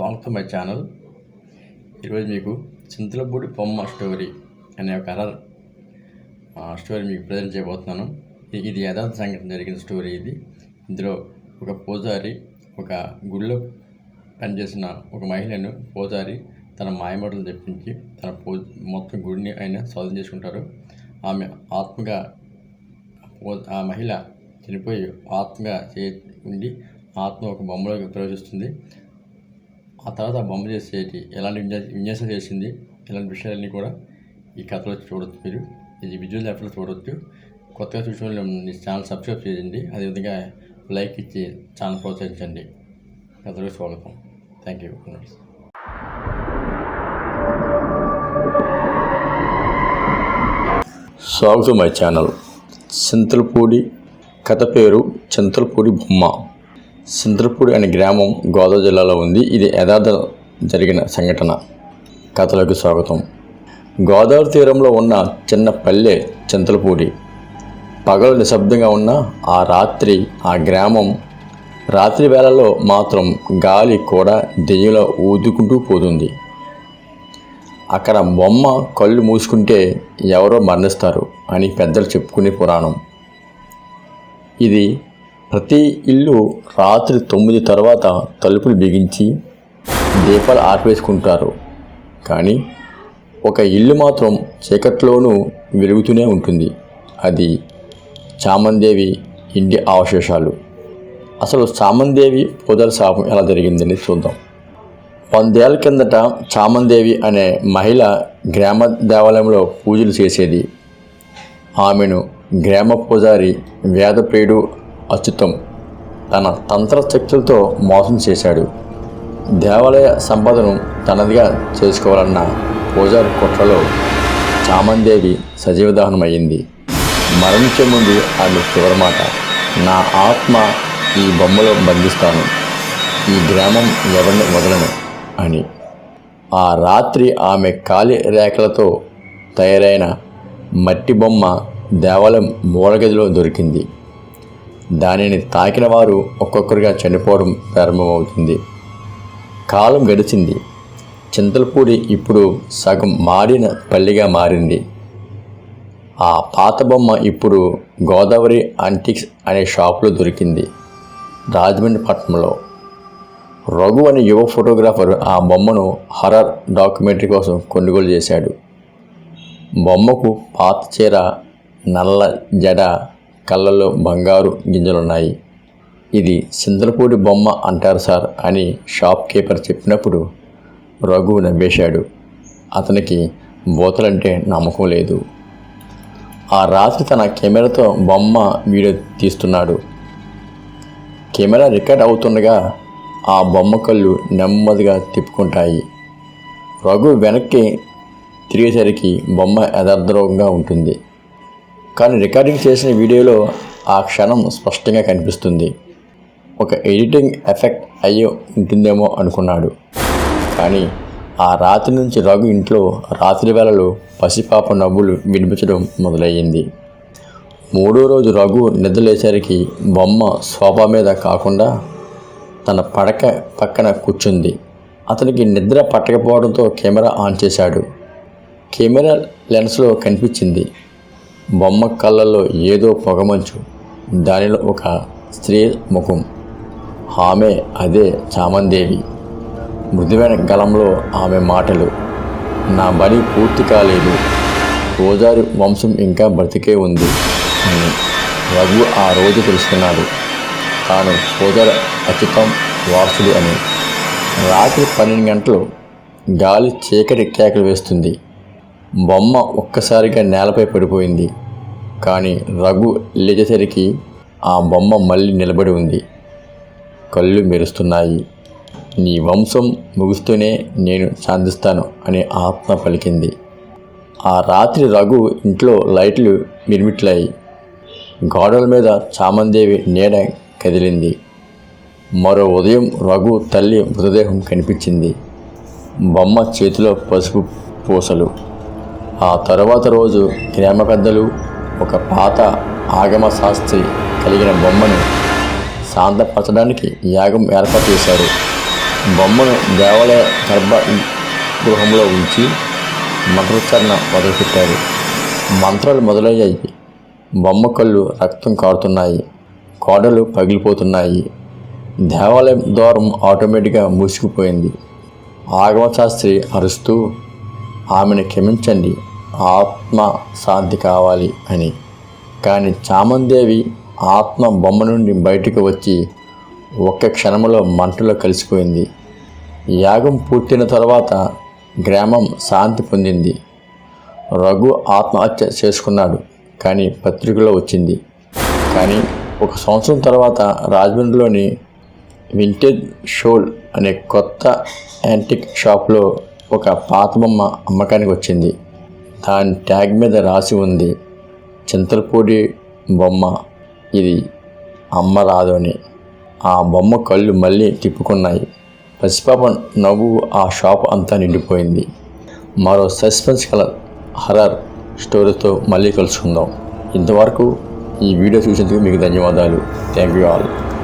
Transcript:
స్వాగతం my channel ఈరోజు మీకు చింతలపూడి బొమ్మ స్టోరీ అనే ఒక హర్రర్ స్టోరీ మీకు ప్రజెంట్ చేయబోతున్నాను. ఇది యథార్థ సంఘటన జరిగిన స్టోరీ ఇది. ఇందులో ఒక పూజారి ఒక గుడిలో పనిచేసిన ఒక మహిళను పూజారి తన మాయమటలు తెప్పించి తన పూ మొత్తం గుడిని ఆయన స్వాధీనం చేసుకుంటారు. ఆమె ఆత్మగా పో- ఆ మహిళ చనిపోయి ఆత్మగా చే ఉండి ఆత్మ ఒక బొమ్మలోకి ప్రవేశిస్తుంది. ఆ తర్వాత బొమ్మ చేసేటి ఎలాంటి విన్యాసం చేసింది? ఇలాంటి విషయాలన్నీ కూడా ఈ కథలో చూడవచ్చు మీరు. ఇది విజువల్ యాప్లో చూడవచ్చు కొత్తగా చూసిన ఛానల్ సబ్స్క్రైబ్ చేయండి. అదేవిధంగా లైక్ ఇచ్చి ఛానల్ ప్రోత్సహించండి. కథలో స్వాగతం. థ్యాంక్ యూ స్వాగతం మై ఛానల్. చింతలపూడి కథ పేరు చింతలపూడి బొమ్మ. సింద్రపూడి అనే గ్రామం గోదావరి జిల్లాలో ఉంది. ఇది యథార్థ జరిగిన సంఘటన. కథలకు స్వాగతం. గోదావరి తీరంలో ఉన్న చిన్న పల్లె చింతలపూడి. పగలు నిశ్శబ్దంగా ఉన్న ఆ రాత్రి ఆ గ్రామం రాత్రి వేళలో మాత్రం గాలి కూడా దెయ్యంలో ఊదుకుంటూ పోతుంది. అక్కడ బొమ్మ కళ్ళు మూసుకుంటే ఎవరో మరణిస్తారు అని పెద్దలు చెప్పుకునే పురాణం. ఇది ప్రతి ఇల్లు రాత్రి తొమ్మిది తర్వాత తలుపులు బిగించి దీపాలు ఆర్పేసుకుంటారు. కానీ ఒక ఇల్లు మాత్రం చీకట్లోనూ వెలుగుతూనే ఉంటుంది. అది చామందేవి ఇంటి అవశేషాలు. అసలు చామందేవి పూజల శాపం ఎలా జరిగిందని చూద్దాం. వందేళ్ళ కిందట చామందేవి అనే మహిళ గ్రామ దేవాలయంలో పూజలు చేసేది. ఆమెను గ్రామ పూజారి వేదప్రియుడు అచ్యుతం తన తంత్ర శక్తులతో మోసం చేశాడు. దేవాలయ సంపదను తనదిగా చేసుకోవాలన్న పూజారి కుట్రలో చామందేవి సజీవదహనమయ్యింది. మరణించే ముందు ఆమె చివరి మాట నా ఆత్మ ఈ బొమ్మలో బంధిస్తాను. ఈ గ్రామం ఎవరిని వదలను? అని. ఆ రాత్రి ఆమె కాలి రేఖలతో తయారైన మట్టి బొమ్మ దేవాలయం మూలగదిలో దొరికింది. దానిని తాకిన వారు ఒక్కొక్కరుగా చనిపోవడం ప్రారంభమవుతుంది. కాలం గడిచింది. చింతలపూడి ఇప్పుడు సగం మారిన పల్లిగా మారింది. ఆ పాత బొమ్మ ఇప్పుడు గోదావరి అంటిక్స్ అనే షాపులో దొరికింది. రాజమండ్రి పట్నంలో రఘు అనే యువ ఫోటోగ్రాఫర్ ఆ బొమ్మను హర్రర్ డాక్యుమెంటరీ కోసం కొనుగోలు చేశాడు. బొమ్మకు పాత చీర నల్ల జడ కళ్ళల్లో బంగారు గింజలున్నాయి. ఇది సిందలపూడి బొమ్మ అంటారు సార్ అని షాప్ కీపర్ చెప్పినప్పుడు రఘు నవ్వేశాడు. అతనికి బోతలంటే నమ్మకం లేదు. ఆ రాత్రి తన కెమెరాతో బొమ్మ వీడియో తీస్తున్నాడు. కెమెరా రికార్డ్ అవుతుండగా ఆ బొమ్మ కళ్ళు నెమ్మదిగా తిప్పుకుంటాయి. రఘు వెనక్కి తిరిగేసరికి బొమ్మ యథార్థంగా ఉంటుంది. కానీ రికార్డింగ్ చేసిన వీడియోలో ఆ క్షణం స్పష్టంగా కనిపిస్తుంది. ఒక ఎడిటింగ్ ఎఫెక్ట్ అయ్యి ఉంటుందేమో అనుకున్నాడు. కానీ ఆ రాత్రి నుంచి రఘు ఇంట్లో రాత్రి వేళలో పసిపాప నవ్వులు వినిపించడం మొదలయ్యింది. మూడో రోజు రఘు నిద్రలేసరికి బొమ్మ సోఫా మీద కాకుండా తన పడక పక్కన కూర్చుంది. అతనికి నిద్ర పట్టకపోవడంతో కెమెరా ఆన్ చేశాడు. కెమెరా లెన్స్లో కనిపించింది. బొమ్మ కళ్ళల్లో ఏదో పొగమంచు. దానిలో ఒక స్త్రీ ముఖం. ఆమె అదే చామందేవి. మృదువైన గలంలో ఆమె మాటలు. నా బలి పూర్తి కాలేదు. రోజారి వంశం ఇంకా బ్రతికే ఉంది. అని రఘు ఆ రోజు తెలుసుకున్నాడు. తాను సోదర అచ్యుతం వారసుడు అని. రాత్రి పన్నెండు గంటలు గాలి చీకటి కేకలు వేస్తుంది. బొమ్మ ఒక్కసారిగా నేలపై పడిపోయింది. కానీ రఘు లేచేసరికి ఆ బొమ్మ మళ్ళీ నిలబడి ఉంది. కళ్ళు మెరుస్తున్నాయి. నీ వంశం ముగుస్తూనే నేను సాధిస్తాను అని ఆత్మ పలికింది. ఆ రాత్రి రఘు ఇంట్లో లైట్లు మిరిమిట్లాయి గోడల మీద చామందేవి నీడ కదిలింది. మరో ఉదయం రఘు తల్లి మృతదేహం కనిపించింది. బొమ్మ చేతిలో పసుపు పూసలు. ఆ తరువాత రోజు గ్రామ పెద్దలు ఒక పాత ఆగమ శాస్త్రి కలిగిన బొమ్మను శాంతపరచడానికి యాగం ఏర్పాటు చేశారు. బొమ్మను దేవాలయ గర్భ గృహంలో ఉంచి మంత్రోచ్చారణ మొదలుపెట్టారు. మంత్రాలు మొదలయ్యాయి. బొమ్మ కళ్ళు రక్తం కారుతున్నాయి. కోడలు పగిలిపోతున్నాయి. దేవాలయం ద్వారం ఆటోమేటిక్గా మూసుకుపోయింది. ఆగమశాస్త్రి అరుస్తూ ఆమెను క్షమించండి. ఆత్మ శాంతి కావాలి అని. కానీ చామందేవి ఆత్మ బొమ్మ నుండి బయటకు వచ్చి ఒక్క క్షణంలో మంటలో కలిసిపోయింది. యాగం పూర్తయిన తర్వాత గ్రామం శాంతి పొందింది. రఘు ఆత్మహత్య చేసుకున్నాడు కానీ పత్రికలో వచ్చింది. కానీ ఒక సంవత్సరం తర్వాత రాజమండ్రిలోని వింటేజ్ షోల్ అనే కొత్త యాంటిక్ షాప్లో ఒక పాత బొమ్మ అమ్మకానికి వచ్చింది. దాని ట్యాగ్ మీద రాసి ఉంది చింతలపూడి బొమ్మ. ఇది అమ్మ రాదు అని. ఆ బొమ్మ కళ్ళు మళ్ళీ తిప్పుకున్నాయి. పసిపాప నవ్వు ఆ షాప్ అంతా నిండిపోయింది. మరో సస్పెన్స్ కలర్ హర్రర్ స్టోరీతో మళ్ళీ కలుసుకుందాం. ఇంతవరకు ఈ వీడియో చూసేందుకు మీకు ధన్యవాదాలు. Thank you all.